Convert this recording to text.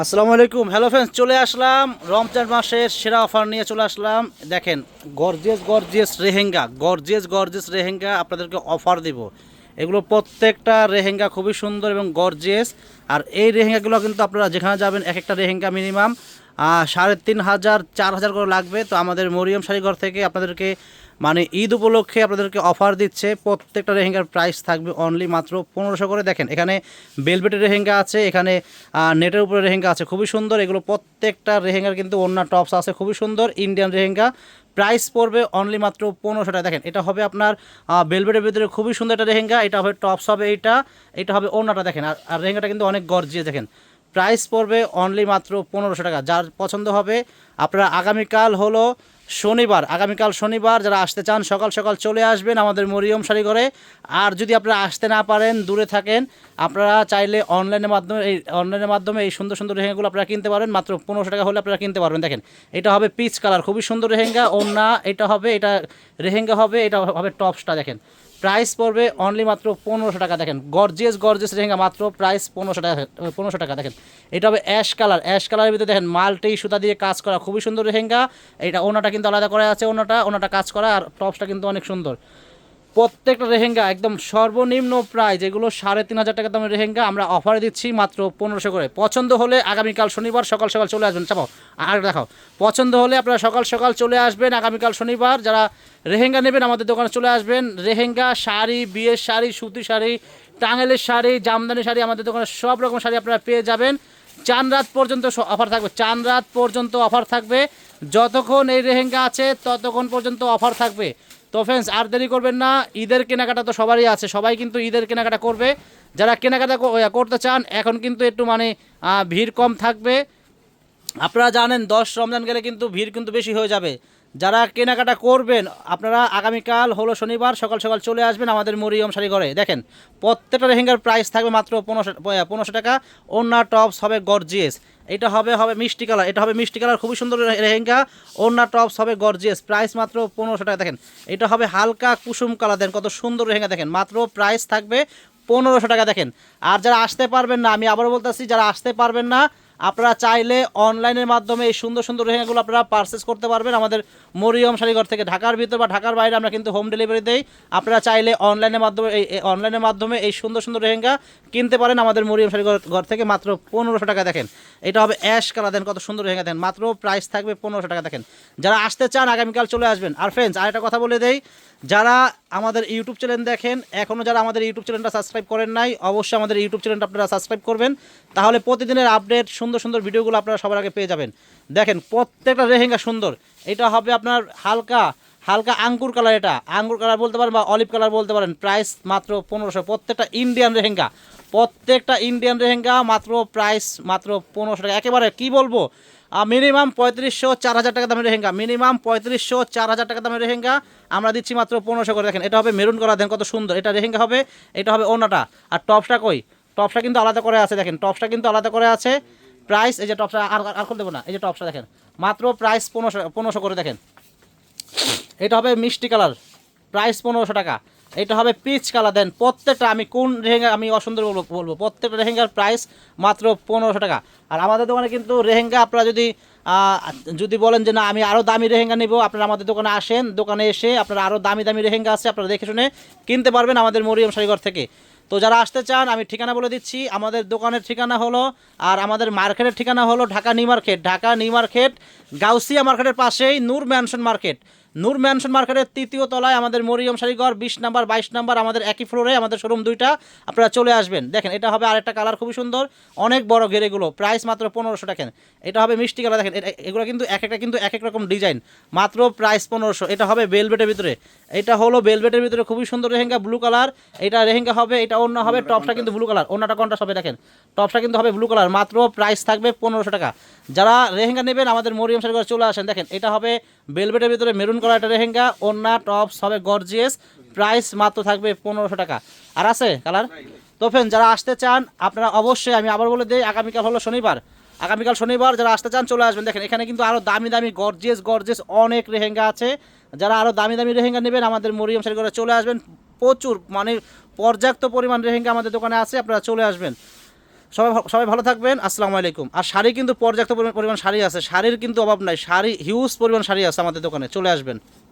আসসালামু আলাইকুম। Hello friends চলে আসলাম। রমজান মাসের সেরা অফার নিয়ে চলে আসলাম। দেখেন gorgeous gorgeous lehenga gorgeous gorgeous lehenga আপনাদেরকে অফার দিব। এগুলো প্রত্যেকটা রেহেঙ্গা খুবই সুন্দর এবং গর্জেস আর এই রেহেঙ্গাগুলো কিন্তু আপনারা যেখানে যাবেন, এক একটা রেহেঙ্গা মিনিমাম সাড়ে তিন হাজার, চার হাজার করে লাগবে। তো আমাদের মরিয়ম শাড়িঘর থেকে আপনাদেরকে মানে ঈদ উপলক্ষে আপনাদেরকে অফার দিচ্ছে। প্রত্যেকটা রেহেঙ্গার প্রাইস থাকবে অনলি মাত্র পনেরোশো করে। দেখেন, এখানে বেলবেটের রেহেঙ্গা আছে, এখানে নেটের উপরে রেহেঙ্গা আছে, খুবই সুন্দর। এগুলো প্রত্যেকটা রেহেঙ্গার কিন্তু অন্য টপস আছে, খুবই সুন্দর। ইন্ডিয়ান রেহেঙ্গা প্রাইস পড়বে অনলি মাত্র পনেরোশো টাকা। দেখেন, এটা হবে আপনার বেলবেটের ভিতরে খুবই সুন্দর একটা রেহেঙ্গা এটা হবে টপস হবে এইটা, এটা হবে অন্যটা দেখেন, আর রেহেঙ্গাটা কিন্তু অনেক গর্জিয়ে দেখেন প্রাইস পড়বে অনলি মাত্র পনেরোশো টাকা। যার পছন্দ হবে, আপনারা আগামীকাল হলো শনিবার, আগামীকাল শনিবার যারা আসতে চান, সকাল সকাল চলে আসবেন আমাদের মরিয়ম শাড়ি ঘরে আর যদি আপনারা আসতে না পারেন, দূরে থাকেন, আপনারা চাইলে অনলাইনের মাধ্যমে এই অনলাইনের মাধ্যমে এই সুন্দর সুন্দর রেহেঙ্গাগুলো আপনারা কিনতে পারেন। মাত্র পনেরোশো টাকা হলে আপনারা কিনতে পারবেন। দেখেন, এটা হবে পিচ কালার খুবই সুন্দর রেহেঙ্গা ওন্না এটা হবে, এটা রেহেঙ্গা হবে, এটা হবে টপসটা দেখেন। প্রাইস পড়বে অনলি মাত্র পনেরোশো টাকা, দেখেন। গর্জিয়াস গর্জিয়াস লেহেঙ্গা মাত্র প্রাইস পনেরোশো টাকা পনেরোশো টাকা, দেখেন। এটা হবে অ্যাশ কালার অ্যাশ কালারের ভিতরে দেখেন মালটি সুতা দিয়ে কাজ করা, খুবই সুন্দর রেহেঙ্গা এটা ওনাটা কিন্তু আলাদা করা আছে ওনাটা ওনাটা কাজ করা, আর টপসটা কিন্তু অনেক সুন্দর। প্রত্যেকটা রেহেঙ্গা একদম সর্বনিম্ন প্রায় যেগুলো সাড়ে তিন হাজার টাকা দামের রেহেঙ্গা আমরা অফারে দিচ্ছি মাত্র পনেরোশো করে। পছন্দ হলে আগামীকাল শনিবার সকাল সকাল চলে আসবেন। চাপাও আর দেখাও পছন্দ হলে আপনারা সকাল সকাল চলে আসবেন আগামীকাল শনিবার। যারা রেহেঙ্গা নেবেন আমাদের দোকানে চলে আসবেন। রেহেঙ্গা শাড়ি, বিয়ের শাড়ি, সুতি শাড়ি টাঙ্গেলের শাড়ি, জামদানি শাড়ি আমাদের দোকানে সব রকম শাড়ি আপনারা পেয়ে যাবেন। চান রাত পর্যন্ত অফার থাকবে। চান রাত পর্যন্ত অফার থাকবে। যতক্ষণ এই রেহেঙ্গা আছে ততক্ষণ পর্যন্ত অফার থাকবে। তো ফ্রেন্ডস আর দেরি করবেন না, ঈদের কেনাকাটা তো সবারই আছে, সবাই কিন্তু ঈদের কেনাকাটা করবে। যারা কেনাকাটা করতে চান, এখন কিন্তু একটু মানে ভিড় কম থাকবে। আপনারা জানেন, দশ রমজান গেলে কিন্তু ভিড় কিন্তু বেশি হয়ে যাবে। যারা কেনাকাটা করবেন, আপনারা আগামীকাল, হলো শনিবার, সকাল সকাল চলে আসবেন আমাদের মরিয়ম শাড়ি ঘরে। দেখেন, প্রত্যেকটা লেহেঙ্গার প্রাইস থাকবে মাত্র পনেরোশো পনেরোশো টাকা। ওন্না টপস হবে গর্জিয়াস এটা হবে হবে মিষ্টি কালার এটা হবে মিষ্টি কালার খুবই সুন্দর লেহেঙ্গা। ওন্না টপস হবে গর্জিয়াস প্রাইস মাত্র পনেরোশো টাকা। দেখেন, এটা হবে হালকা কুসুম কালার দেখেন, কত সুন্দর লেহেঙ্গা। দেখেন, মাত্র প্রাইস থাকবে পনেরোশো টাকা। দেখেন, আর যারা আসতে পারবেন না, আমি আবারও বলতেছি, যারা আসতে পারবেন না আপনারা চাইলে অনলাইনের মাধ্যমে এই সুন্দর সুন্দর রেহেঙ্গাগুলো আপনারা পারচেস করতে পারবেন। আমাদের মরিয়ম শাড়িঘর থেকে ঢাকার ভিতর বা ঢাকার বাইরে আমরা কিন্তু হোম ডেলিভারি দেই। আপনারা চাইলে অনলাইনের মাধ্যমে এই অনলাইনের মাধ্যমে এই সুন্দর সুন্দর রেহেঙ্গা কিনতে পারেন আমাদের মরিয়ম শাড়িঘর ঘর থেকে। মাত্র পনেরোশো টাকা দেখেন। এটা হবে অ্যাশ কালার দেন কত সুন্দর রেহেঙ্গা দেন মাত্র প্রাইস থাকবে পনেরোশো টাকা দেখেন। যারা আসতে চান, আগামীকাল চলে আসবেন। আর ফ্রেন্ডস আরেকটা কথা বলে দেই, যারা আমাদের ইউটিউব চ্যানেল দেখেন। এখনও যারা আমাদের ইউটিউব চ্যানেলটা সাবস্ক্রাইব করেন নাই, অবশ্যই আমাদের ইউটিউব চ্যানেলটা আপনারা সাবস্ক্রাইব করবেন। তাহলে প্রতিদিনের আপডেট সুন্দর সুন্দর ভিডিওগুলো আপনারা সবার আগে পেয়ে যাবেন। দেখেন, প্রত্যেকটা রেহেঙ্গা সুন্দর। এটা হবে আপনার হালকা হালকা আঙ্গুর কালার এটা। আঙ্গুর কালার বলতে পারেন বা অলিভ কালার বলতে পারেন। প্রাইস মাত্র পনেরোশো। প্রত্যেকটা ইন্ডিয়ান রেহেঙ্গা প্রত্যেকটা ইন্ডিয়ান রেহেঙ্গা মাত্র প্রাইস মাত্র পনেরোশো টাকা। একেবারে কি বলব? মিনিমাম পঁয়ত্রিশশো চার হাজার টাকা দামের রেহেঙ্গা মিনিমাম পঁয়ত্রিশশো চার হাজার টাকা দামের রেহেঙ্গা আমরা দিচ্ছি মাত্র পনেরোশো করে। দেখেন, এটা হবে মেরুন করা দেন কত সুন্দর। এটা রেহেঙ্গা হবে, এটা হবে ওনাটা আর টপসটা কই? টপসটা কিন্তু আলাদা করে আছে, দেখেন। টপসটা কিন্তু আলাদা করে আছে। প্রাইস এই যে টপসটা, আর, আর- খুলতে দেবো না। এই যে টপসটা, দেখেন। মাত্র প্রাইস পনেরোশো পনেরোশো করে, দেখেন। এটা হবে মিষ্টি কালার প্রাইস পনেরোশো টাকা। এটা হবে পিচ কালার দেন প্রত্যেকটা আমি কোন রেহেঙ্গা আমি অসুন্দর বলব বলব? প্রত্যেকটা রেহেঙ্গার প্রাইস মাত্র পনেরোশো টাকা। আর আমাদের দোকানে কিন্তু রেহেঙ্গা আপনারা যদি যদি বলেন যে না, আমি আরও দামি রেহেঙ্গা নেব, আপনারা আমাদের দোকানে আসেন। দোকানে এসে আপনারা আরও দামি দামি রেহেঙ্গা আছে, আপনারা দেখে শুনে কিনতে পারবেন আমাদের মরিয়ম শাড়িঘর থেকে। তো যারা আসতে চান, আমি ঠিকানা বলে দিচ্ছি। আমাদের দোকানের ঠিকানা হলো, আর আমাদের মার্কেটের ঠিকানা হলো Dhaka new market. Dhaka new market, Gausia মার্কেটের পাশেই Noor mansion market. Noor mansion মার্কেটের তৃতীয় তলায় আমাদের মরিয়ম শাড়িঘর বিশ নাম্বার, বাইশ নাম্বার, আমাদের একই ফ্লোরে, আমাদের শোরুম দুইটা। আপনারা চলে আসবেন। দেখেন, এটা হবে আরেকটা কালার, খুবই সুন্দর। অনেক বড় ঘেরেগুলো। প্রাইস মাত্র পনেরোশো টাকা। এটা হবে মিষ্টি কালার। দেখেন এগুলো কিন্তু এক একটা, কিন্তু এক এক রকম ডিজাইন। মাত্র প্রাইস পনেরোশো। এটা হবে বেলবেটের ভিতরে। এটা হলো বেলবেটের ভিতরে খুবই সুন্দর রেহেঙ্গা ব্লু কালার। এটা রেহেঙ্গা হবে, এটা অন্য হবে, টপটা কিন্তু ব্লু কালার। অন্যটা কোনটা হবে দেখেন? টপটা কিন্তু হবে ব্লু কালার। মাত্র প্রাইস থাকবে পনেরোশো টাকা। যারা রেহেঙ্গা নেবেন, আমাদের মরিয়ম শাড়ি চলে আসেন। দেখেন, এটা হবে বেলবেটের ভিতরে মেরুন কালার একটা রেহেঙ্গা অন্য টপস হবে গর্জিয়াস প্রাইস মাত্র থাকবে পনেরোশো টাকা। আর আছে কালার? তো ফ্রেন্ড যারা আসতে চান, আপনারা অবশ্যই আমি আবার বলে দিই, আগামীকাল হলো শনিবার। আগামীকাল শনিবার যারা আসতে চান, চলে আসবেন। দেখেন, এখানে কিন্তু আরও দামি দামি গর্জিয়াস গর্জিয়াস অনেক রেহেঙ্গা আছে। যারা আরও দামি দামি রেহেঙ্গা নেবেন, আমাদের মরিয়ম করে চলে আসবেন। প্রচুর মানে পর্যাপ্ত পরিমাণ রেহেঙ্গা আমাদের দোকানে আছে, আপনারা চলে আসবেন। সবাই সবাই ভালো থাকবেন, আসসালামু আলাইকুম। আর শাড়ি কিন্তু পর্যাপ্ত পরিমাণ শাড়ি আছে, শাড়ির কিন্তু অভাব নাই, শাড়ি হিউজ পরিমাণ শাড়ি আছে আমাদের দোকানে, চলে আসবেন।